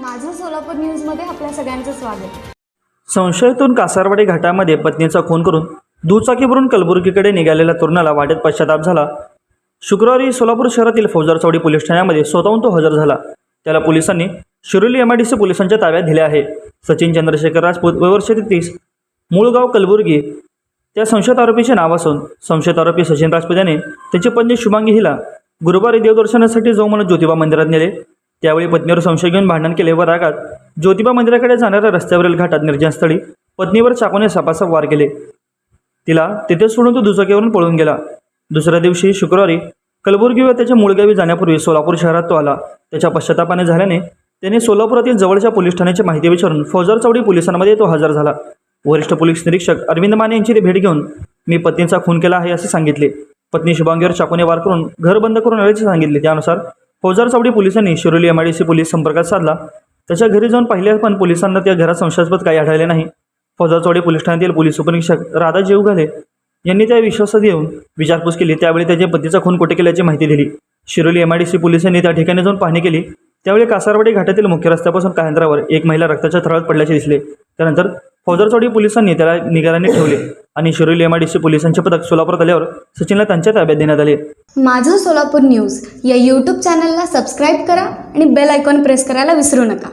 माझं सोलापूर न्यूजमध्ये आपल्या सगळ्यांचं स्वागत. संशयातून कासारवाडी घाटामध्ये पत्नीचा खून करून दुचाकीवरून कलबुर्गीकडे निघालेल्या तरुणाला वाटेत पश्चाताप झाला. शुक्रवारी सोलापूर शहरातील फौजदार चौडी पोलीस ठाण्यामध्ये स्वतःहून तो हजर झाला. त्याला पोलिसांनी Shiroli M I D C पोलिसांच्या ताब्यात दिले आहे. सचिन चंद्रशेखर राजपूत वयवर्ष तेहतीस मूळगाव कलबुर्गी त्या संशयित आरोपीचे नाव असून संशयित आरोपी सचिन राजपूत याने त्याची पत्नी शुभांगी हिला गुरुवारी देवदर्शनासाठी जाऊ म्हणून ज्योतिबा मंदिरात नेले. त्यावेळी पत्नीवर संशय घेऊन भांडण केले व रागात ज्योतिबा मंदिराकडे जाणाऱ्या रस्त्यावरील घाटात निर्जनस्थळी पत्नीवर चाकूने सपासप वार केले. तिला तिथे सोडून तो दुचाकीवरून पळून गेला. दुसऱ्या दिवशी शुक्रवारी कलबुर्गी व त्याच्या मूळगावी जाण्यापूर्वी सोलापूर शहरात तो आला. त्याच्या पश्चातापाने झाल्याने त्याने सोलापुरातील जवळच्या पोलीस ठाण्याची माहिती विचारून फौजर चौडी पोलिसांमध्ये तो हजर झाला. वरिष्ठ पोलीस निरीक्षक अरविंद माने यांची भेट घेऊन मी पत्नीचा खून केला आहे असे सांगितले. पत्नी शुभांगीवर चाकूने वार करून घर बंद करून आल्याचे सांगितले. त्यानुसार फौजदार चौडी पोलिसांनी Shiroli M I D C police संपर्कात साधला. त्याच्या घरी जाऊन पाहिले पण पोलिसांना त्या घरात संशयास्पद काही आढळले नाही. फौजदार चौडी पोलीस ठाण्यातील पोलीस उपनिरीक्षक राधा जेवघाले यांनी त्या विश्वासात येऊन विचारपूस केली. त्यावेळी त्याच्या पतीचा खून कोठे केल्याची माहिती दिली. Shiroli M I D C पोलिसांनी त्या ठिकाणी जाऊन पाहणी केली. त्यावेळी कासारवाडी घाटातील मुख्य रस्त्यापासून काही अंतरावर एक महिला रक्ताच्या थरात पडल्याचे दिसले. त्यानंतर फौजदार चौडी पोलिसांनी त्याला निगाराने ठेवले. आणि Shiroli M I D C पोलिसांचे पथक सोलापूरात आल्यावर सचिनला त्यांच्या ताब्यात देण्यात आले. माझं सोलापूर न्यूज या यूट्यूब चॅनलला सबस्क्राईब करा आणि बेल आयकॉन प्रेस करायला विसरू नका.